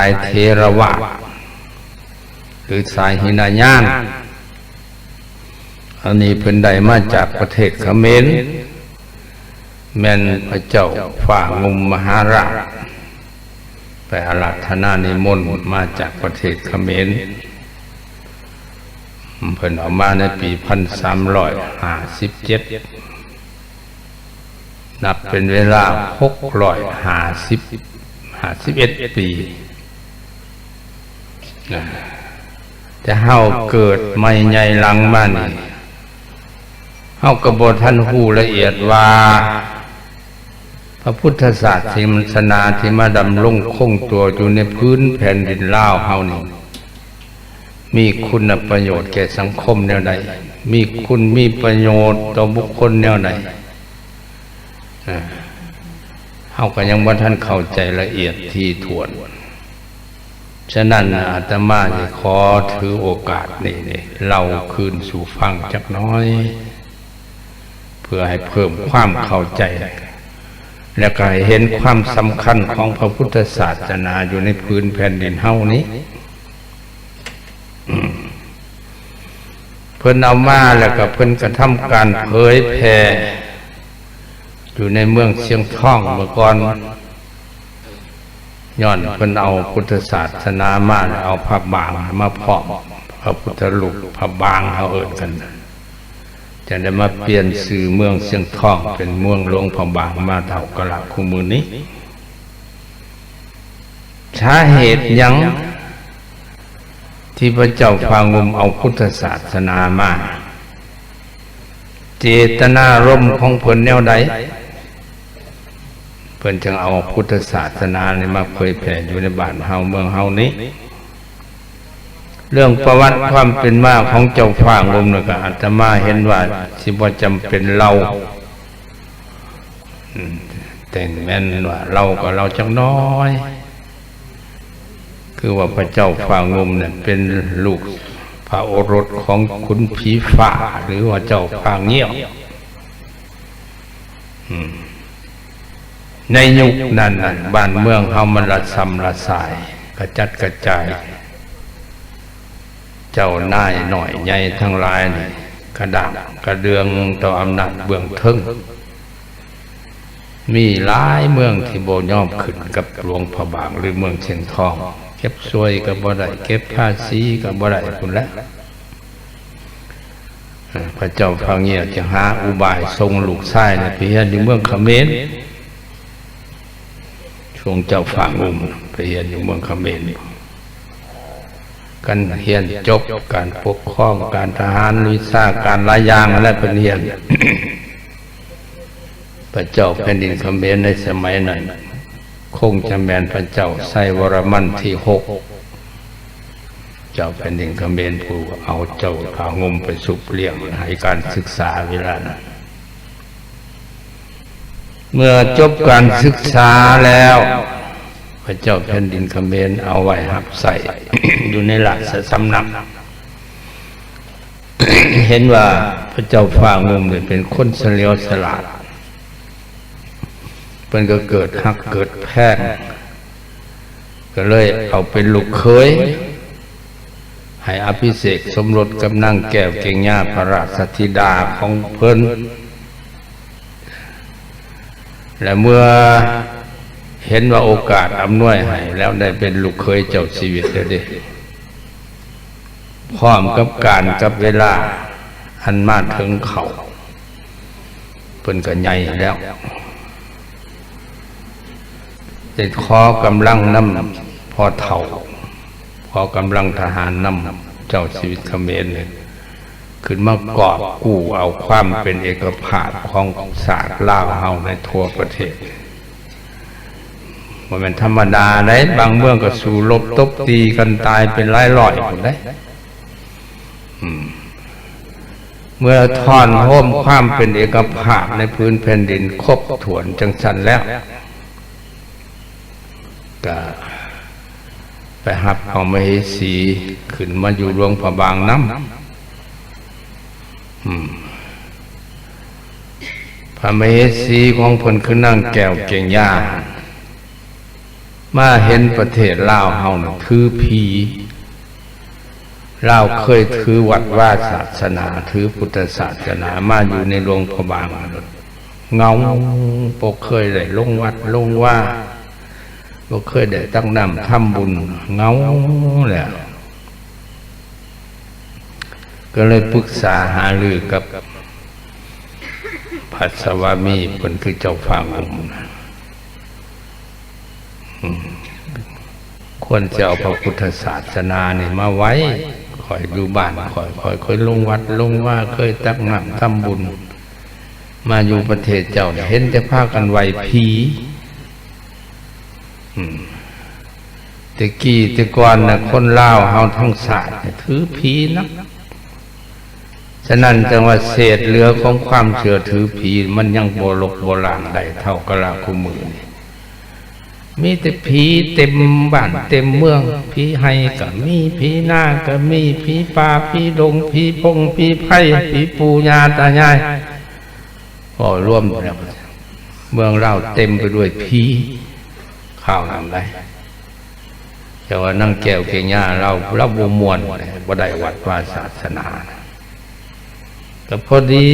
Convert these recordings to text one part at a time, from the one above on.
ายเทระวาหรือสายหินายาน อันนี้เพิ่นได้มาจากประเทศเขมรแม่นพระเจ้าฝ่างุมมหาราชไปอาราธนานิมนต์มาจากประเทศเขมรเพิ่นเอามาในปีพันสามร้อยห้าสิบเจ็ดนับเป็นเวลาหกร้อยห้าสิบห้าสิบเอ็ดปี นะเฮาเกิดไม่ใหญ่หลังมานเฮากระบท่านหูละเอียดว่า พระพุทธศาสนาที่มาดำรงคงตัวอยู่ในพื้นแผ่นดินลาวเฮานี่มีคุณประโยชน์แก่สังคมแนวใด มีคุณมีประโยชน์ต่อบุคคลแนวใดเฮาก็ยังบ่ท่านเข้าใจละเอียดที่ถ่วน ฉะนั้นอาตมาจะขอถือโอกาสนี้นี่เราคืนสู่ฟังจักน้อย เพื่อให้เพิ่มความเข้าใจ และก็ให้เห็นความสำคัญของพระพุทธศาสนาอยู่ในพื้นแผ่นดินเฮานี้เพิ่นเอามาแล้วก็เพิ่นกระทำการเผยแผ่อยู่ในเมืองเชียงท่องเมื่อก่อน ย้อนเพิ่นเอาพุทธศาสนามาเอาพระบางมาเพาะพระพุทธรูปพระบางเขาเอิ้นกันจะได้มาเปลี่ยนสื่อเมืองเชียงทองเป็นเมืองหลวงพระบางมาเท่ากระละคู่มือนี้สาเหตุยังที่พระเจ้าพางุมเอาพุทธศาสนามา เจตนารมณ์ของเพิ่นแนวใด เพิ่นจึงเอาพุทธศาสนานี่มาเผยแผ่อยู่ในบ้านเฮาเมืองเฮานี้ เรื่องประวัติความเป็นมาของเจ้าฟ้างุมนี่ก็อาตมาเห็นว่าสิบ่จำเป็นเราแต่แม่นว่าเราก็เราจักน้อย คือว่าพระเจ้าฝ่างมเนี่ยเป็นลูกพระโอรสของขุนผีฝ่าหรือว่าเจ้าฝ่าเงี้ยวอืม ในยุคนั้นน่ะบ้านเมืองเฮามันละซำละสาย กระจัดกระจาย เจ้านายหน่อยใหญ่ทั้งหลายนี่กระดักกระเดืองต่ออำนาจเบื้องทึงมีหลายเมืองที่โบยอมขึ้นกับหลวงพระบางหรือเมืองเชียงทอง เก็บสวยกับบ่ได้เก็บภาษีกับบ่ได้คุณแล้วพระเจ้าพังเงียจะหาอุบายทรงลูกชายในไปเฮียนเมืองเขมร ช่วงเจ้าฝ่างอุมไปเฮียนอยู่เมืองเขมรกันเฮียนจบการปกครองการทหารวิชาการลายยางอะไรเป็นเฮียนพระเจ้าแผ่นดินเขมรในสมัยนั้นคงจะแมนพระเจ้าไซวรมันที่หกเจ้าแผ่นดินเขมรผู้เอาเจ้าพางมไปสุบเลี้ยงให้การศึกษาเวลานั้น เมื่อจบการศึกษาแล้ว พระเจ้าแผ่นดินเขมรเอาไว้หับใส่อยู่ในหลักสำนัก เห็นว่าพระเจ้าฟ้างมเนี่ยเป็นคนเฉลียวฉลาดเพิ่นก็เกิดหักเกิดแพงก็เลยเอาเป็นลูกเคย ให้อภิเษกสมรสกับนางแก้วเก่งญาพระราชธิดาของเพิ่น และเมื่อเห็นว่าโอกาสอำนวยให้แล้วได้เป็นลูกเคยเจ้าชีวิตแล้วเดิพร้อมกับการกับเวลา อันมาถึงเขาเพิ่นก็ใหญ่แล้วจะขอกำลังนำพอเท่าพอกำลังทหารนำเจ้าชีวิตเขมรเนี่ย ขึ้นมากอบกู้เอาความเป็นเอกภาพของศาสตร์ลาวเฮาในทั่วประเทศมันเป็นธรรมดาได้บางเมืองก็สู้รบตบตีกันตายเป็นร้อยร้อยคนได้เมื่อทอนโฮมความเป็นเอกภาพในพื้นแผ่นดินครบถ้วนจังสันแล้วก็ไปหับเอามาให้สีขึ้นมาอยู่รวงพระบางน้ำ พระมเหสีของผลคือนั่งแก้วเก่งยามาเห็นประเทศลาวเฮานะถือผีลาวเคยถือวัดว่าศาสนา ถือพุทธศาสนามาอยู่ในหลวงพระบางเงาปกเคยได้ลงวัดลงว่าบ่เคยได้ตั้งนำทำบุญเงาแหละ ก็เลยปรึกษาหารือกับพัสวามีเพิ่นคือเจ้าฟังผมนะควรจะเอาพระพุทธศาสนาเนี่ยมาไว้คอยดูบ้านคอยคอยคอยลงวัดลงว่าเคยตั้งนำทำบุญ มาอยู่ประเทศเจ้าเห็นแต่พากันไหวผีแต่กี้ต่ก่อนนะคนลาวเฮาทั้งศาสตร์เนี่ยถือผีนัก ฉะนั้นจังว่าเศษเหลือของความเชื่อถือผีมันยังโบลกโบราณได้เท่ากะลาคุมือนี่มีแต่ผีเต็มบ้านเต็มเมือง ผีให้ก็มีผีหน้าก็มีผีป่าผีดงผีพงผีไผ่ผีปูญาตายายพอรวมแล้วเมืองเราเต็มไปด้วยผีข้าวน้ำได้แต่ว่านั่งแก้วเกียาเราเราบมวนบ่ได้วัดว่าศาสนานะ แต่พอดี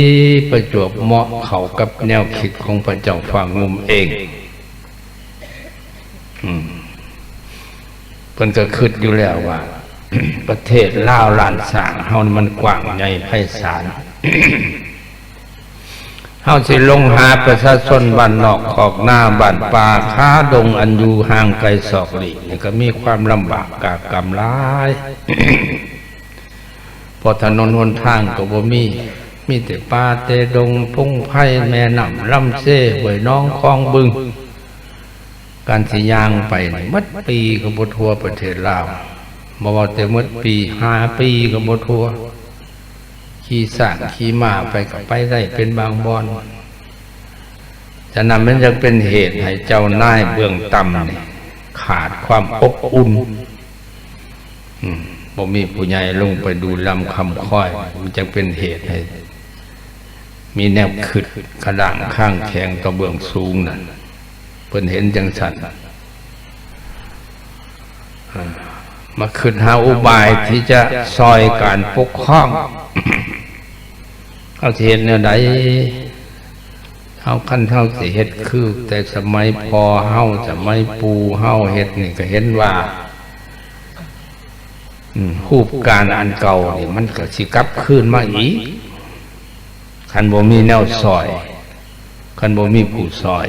ประจวบเหมาะเขากับแนวคิดของพระเจ้าฝั่งงุมเองอืมเพิ่นก็คิดอยู่แล้วว่า ประเทศลาวลานสางเฮามันกว้างใหญ่ไพศาลเฮาสิลงหาประชาชนบ้านนอกขอกหน้าบ้านป่าค้าดงอันอยู่ห่างไกลศอกหลีกนี่ก็มีความลำบากกากกำร้าย พอถนนหนทางก็บ่มี มีแต่ป่าแต่ดงพงไผ่แม่น้ำลำเซ่หวยน้องคลองบึง การสิยางไปมัดปีก็บ่ทั่วประเทศลาวบ่ว่าแต่มัดปีห้าปีก็บ่ทั่วขี่สางขี่มาไปก็ไปได้เป็นบางบอนฉะนั้นมันจะเป็นเหตุให้เจ้านายเบื้องต่ำนี่ขาดความอบอุ่นอืมบ่มีผู้ใหญ่ลงไปดูลำคำค่อย มันจะเป็นเหตุให้ มีแนวขึ้นกระด่างข้างแข็งต่อเบื้องสูงนั่นเพิ่นเห็นจังสันมาขึ้นหาอุบายที่จะซอยการปกครองเขาเห็นแนวใดเฮาคันเฮาสิเฮ็ดคือ แต่สมัยพอเฮาสมัยปูเฮาเฮ็ดนี่ก็เห็นว่าอืมรูปการอันเก่านี่มันก็สิกลับคืนมาอีก คันบ่มีแนวซอย คันบ่มีผู้ซอย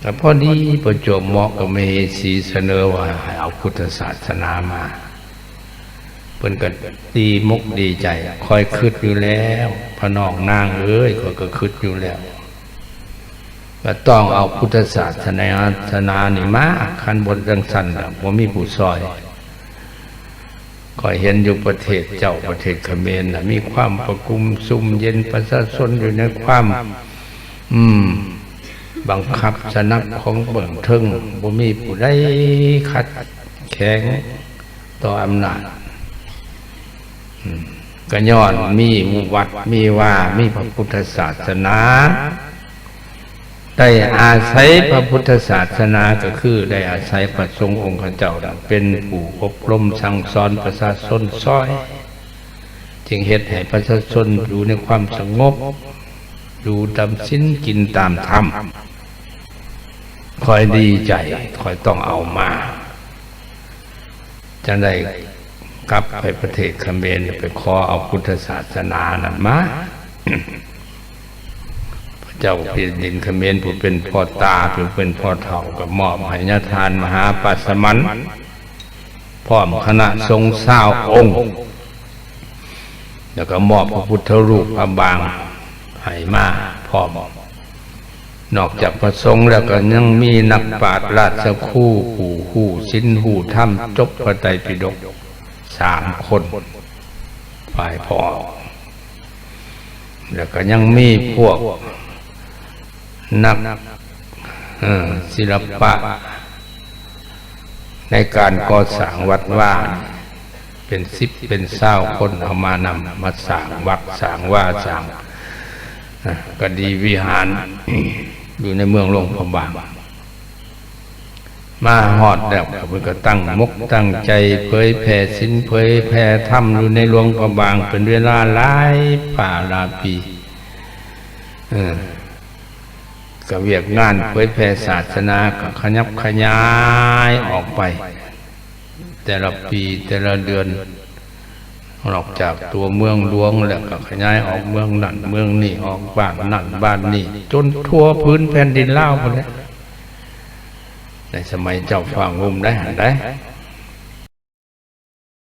แต่พอดีประจบเหมาะกับมเหสีเสนอว่าให้เอาพุทธศาสนามาเพิ่นก็ดีมุกดีใจ คอยคิดอยู่แล้วพระนองนางเอ้ยก็ก็คิดอยู่แล้วก็ต้องเอาพุทธศาสนาศาสนานี่มาคันบนจังสันน่ะบ่มีผู้ซอย ก็เห็นอยู่ประเทศเจ้าประเทศเขมรนะมีความประกุมซุ่มเย็นประชาชนอยู่ในความ อืม บังคับสนับของเบิ่งเทึงบ่มีผู้ใดขัดแข็งต่ออำนาจก็ย้อนมีวัดมีว่ามีพระพุทธศาสนา ได้อาศัยพระพุทธศาสนาก็คือ ได้อาศัยพระสงฆ์องค์ข้าเจ้าเป็นผู้อบรมสั่งสอนประชาชนซอย จึงเฮ็ดให้ประชาชนอยู่ในความสงบ อยู่ตามสิ้นกินตามธรรมคอยดีใจคอยต้องเอามา จะได้กลับไปประเทศเขมรไปขอเอาพุทธศาสนานั้นมา เจ้าแผ่นดินเขมรผู้เป็นพ่อตาผู้เป็นพ่อเฒ่ากับมอบให้ญาทานมหาปัสมันพร้อมคณะทรงเศร้าองค์แล้วก็มอบพระพุทธรูปพระบางให้มาพร้อมนอกจากพระสงฆ์แล้วก็ยังมีนักปราชญ์ราชคู่หูหูสินหูถ้ำจบพระไตรปิฎกสามคนฝ่ายพ่อแล้วก็ยังมีพวก นักศิลปะ ในการก่อสร้างวัดว่า เป็นสิบเป็นเศร้าคนเอามานำมาสร้างวัดสร้างว่าสร้างก็ดีวิหารอยู่ในเมืองหลวงพระบางมาฮอดแล้วเพิ่นก็ตั้งมุกตั้งใจเผยแผ่สินเผยแผ่ธรรมอยู่ในหลวงพบางเป็นเวลาหลายป่าหลายปี เออก็เวียกงานเผยแผ่ศาสนาก็ขยับขยายออกไป แต่ละปีแต่ละเดือนออกจากตัวเมืองหลวงแล้วก็ขยายออกเมืองนั่นเมืองนี่ออกบ้านนั่นบ้านนี่จนทั่วพื้นแผ่นดินเล่าหมดแล้วในสมัยเจ้าฝ่างุมได้หันได้